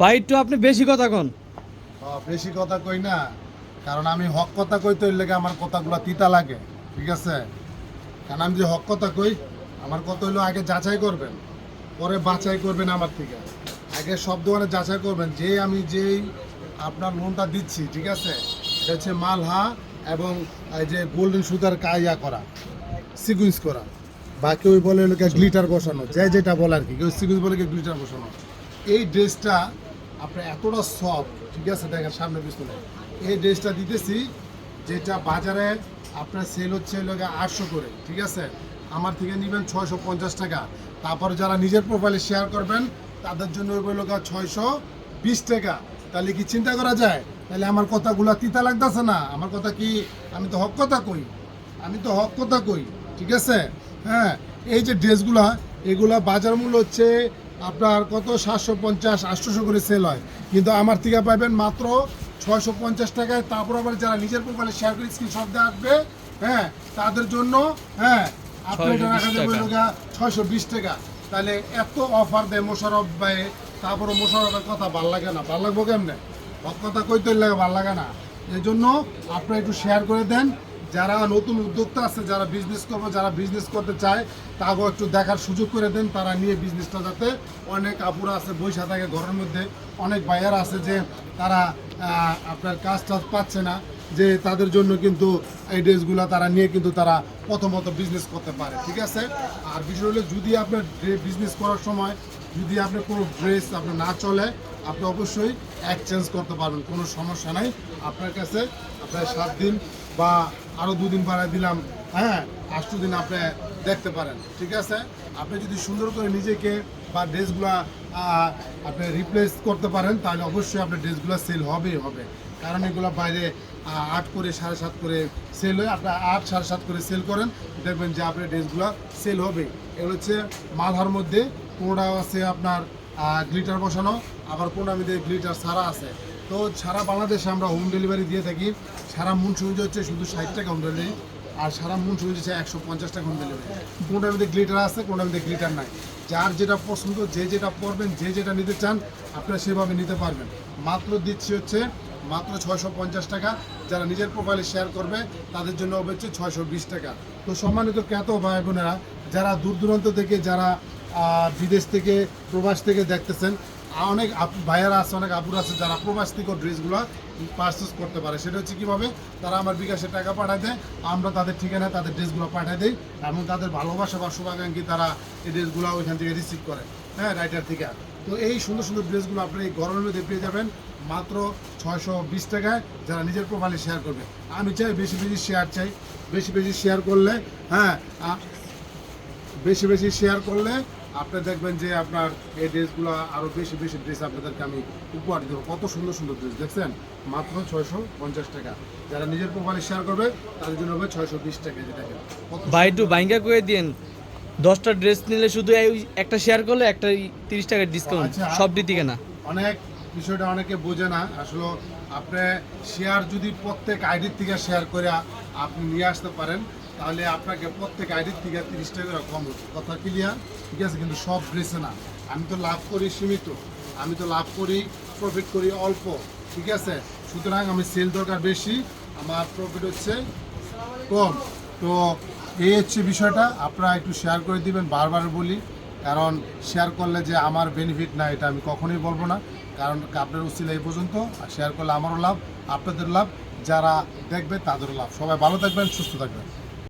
ভাই আপনি বেশি কথা কন। বেশি কথা কই না। কারণ আমি হক কথা কই তো লেগে আমার কথাগুলো তিতা লাগে, ঠিক আছে? কারণ আমি যে হক কথা কই, আমার কথা হইল আগে যাচাই করবেন, পরে বাছাই করবেন আমার থেকে। আগে সব দোকানে যাচাই করবেন, যে আমি যেই আপনার লোনটা দিচ্ছি, ঠিক আছে? এটা হচ্ছে মালহা এবং এই যে গোল্ডেন সুতার কাইয়া করা সিকুয়েন্স করা। বা কেউ বলে লোকে গ্লিটার বসানো, যে যেটা বলে আর কি, কেউ সিকুয়েন্স বলে কেউ গ্লিটার বসানো। এই ড্রেসটা আপনার এতটা সফট ঠিক আছে, দেখেন সামনে পিছনে। এই ড্রেসটা দিতেছি, যেটা বাজারে আপনার সেল হচ্ছে লোকে আটশো করে, ঠিক আছে? আমার থেকে নেবেন ছয়শো পঞ্চাশ টাকা। তারপর যারা নিজের প্রোফাইলে শেয়ার করবেন, তাদের জন্য ওই লোক ছয়শো বিশ টাকা। তাহলে কি চিন্তা করা যায়? তাহলে আমার কথাগুলো তিতা লাগতেছে না? আমার কথা কি আমি তো হক কথা কই? আমি তো হক কথা কই, ঠিক আছে? হ্যাঁ এই যে ড্রেসগুলা এগুলা বাজার মূল্য হচ্ছে আপনার কত? সাতশো পঞ্চাশ আটশোশো করে সেল হয়। কিন্তু আমার থেকে পাবেন মাত্র ছয়শো পঞ্চাশ টাকায়। তারপর আবার যারা নিজের প্রোফাইলে শেয়ার করে স্ক্রিনশট দিয়ে আসবে হ্যাঁ তাদের জন্য হ্যাঁ আপনি এটা রাখা যাবে ছয়শো বিশ টাকা। তাহলে এত অফার দেয় মোশারফ ভাই তারপরে মোশারফের কথা ভালো লাগে না। ভালো লাগবো কেমনে? কথা কইতে লাগে ভালো লাগে না। এই জন্য আপনারা একটু শেয়ার করে দেন। যারা নতুন উদ্যোক্তা আছে, যারা বিজনেস করবে, যারা বিজনেস করতে চায় তাকেও একটু দেখার সুযোগ করে দেন। তারা নিয়ে বিজনেসটা যাতে অনেক আপুরা আছে বৈশা থাকে ঘরের মধ্যে। অনেক বাইয়ার আছে যে তারা আপনার কাজ টাজ পাচ্ছে না, যে তাদের জন্য কিন্তু এই ড্রেসগুলো তারা নিয়ে কিন্তু তারা প্রথমত বিজনেস করতে পারে, ঠিক আছে? আর বিষয় হলে, যদি আপনার বিজনেস করার সময় যদি আপনার কোনো ড্রেস আপনার না চলে, আপনি অবশ্যই এক্সচেঞ্জ করতে পারবেন, কোনো সমস্যা নাই। আপনার কাছে আপনার সাত দিন বা আরও দুদিন বাড়ায় দিলাম হ্যাঁ আষ্ট দিন আপনি দেখতে পারেন, ঠিক আছে? আপনি যদি সুন্দর করে নিজেকে বা ড্রেসগুলা আপনি রিপ্লেস করতে পারেন, তাহলে অবশ্যই আপনার ড্রেসগুলো সেল হবেই হবে। কারণ এগুলো বাইরে আট করে সাড়ে সাত করে সেল হয়। আপনার আট সাড়ে সাত করে সেল করেন, দেখবেন যে আপনার ড্রেসগুলো সেল হবে। এগুলো হচ্ছে মালহার মধ্যে কোনোটা আছে আপনার গ্লিটার বসানো, আবার কোনোটা মধ্যে গ্লিটার সারা আছে। তো সারা বাংলাদেশে আমরা হোম ডেলিভারি দিয়ে থাকি। সারা মুন্সুঞ্জ হচ্ছে শুধু ষাট টাকা হোম ডেলিভারি আর সারা মুন্সুঞ্জ হচ্ছে একশো পঞ্চাশ টাকা হোম ডেলিভারি কোনোটার মধ্যে গ্লিটার আছে, কোনোটার মধ্যে গ্লিটার নাই। যার যেটা পছন্দ, যে যেটা পরবেন, যে যেটা নিতে চান, আপনারা সেভাবে নিতে পারবেন। মাত্র দিচ্ছি হচ্ছে মাত্র ছয়শো পঞ্চাশ টাকা। যারা নিজের প্রোফাইলে শেয়ার করবে, তাদের জন্য হচ্ছে ছয়শো বিশ টাকা। তো সম্মানিত খ্যাত ভাই বোনেরা যারা দূর দূরান্ত থেকে, যারা বিদেশ থেকে, প্রবাস থেকে দেখতেছেন অনেক ভাইয়ারা আছে, অনেক আপুরা আছে যারা প্রবাস ড্রেসগুলো পারচেস করতে পারে। সেটা হচ্ছে কীভাবে? তারা আমার বিকাশে টাকা পাঠায় দেয়, আমরা তাদের ঠিকানায় তাদের ড্রেসগুলো পাঠিয়ে দিই এবং তাদের ভালোবাসা বা শুভাকাঙ্ক্ষী তারা এই ড্রেসগুলো ওইখান থেকে রিসিভ করে হ্যাঁ রাইটার থেকে। তো এই সুন্দর সুন্দর ড্রেসগুলো আপনি এই গরমের মধ্যে পেয়ে যাবেন মাত্র ছয়শো বিশ টাকায়, যারা নিজের প্রোফাইলে শেয়ার করবে। আমি চাই বেশি বেশি শেয়ার চাই, বেশি বেশি শেয়ার করলে হ্যাঁ বেশি বেশি শেয়ার করলে আপনি দেখবেন যে আপনার এই ড্রেসগুলো আরও বেশি বেশি ড্রেস আপনাদেরকে আমি উপহার দেবো। কত সুন্দর সুন্দর ড্রেস দেখছেন? মাত্র ছয়শো পঞ্চাশ টাকা। যারা নিজের প্রোফাইলে শেয়ার করবে তাদের জন্য হবে ছয়শো বিশ টাকা যেটাকে ভাই একটু বাইঙ্গা করে দিন দশটা ড্রেস নিলে শুধু এই একটা শেয়ার করলে একটা তিরিশ টাকার ডিসকাউন্ট আচ্ছা। সব দিতে না। অনেক বিষয়টা অনেকে বোঝে না। আসলে আপনি শেয়ার যদি প্রত্যেক আইডির থেকে শেয়ার করে আপনি নিয়ে আসতে পারেন তাহলে আপনাকে প্রত্যেক আইডির থেকে তিরিশ টাকা কম কথা ক্লিয়ার ঠিক আছে, কিন্তু সব ড্রেসে না। আমি তো লাভ করি সীমিত। আমি তো লাভ করি প্রফিট করি অল্প। ঠিক আছে? সুতরাং আমি সেল দরকার বেশি। আমার প্রফিট হচ্ছে কম। তো এই হচ্ছে বিষয়টা। আপনারা একটু শেয়ার করে দিবেন, বারবার বলি। কারণ শেয়ার করলে যে আমার বেনিফিট না, এটা আমি কখনোই বলব না। কারণ আপনার উচিত এই পর্যন্ত। আর শেয়ার করলে আমারও লাভ আপনাদের লাভ। যারা দেখবে, তাদেরও লাভ। সবাই ভালো থাকবেন, সুস্থ থাকবেন।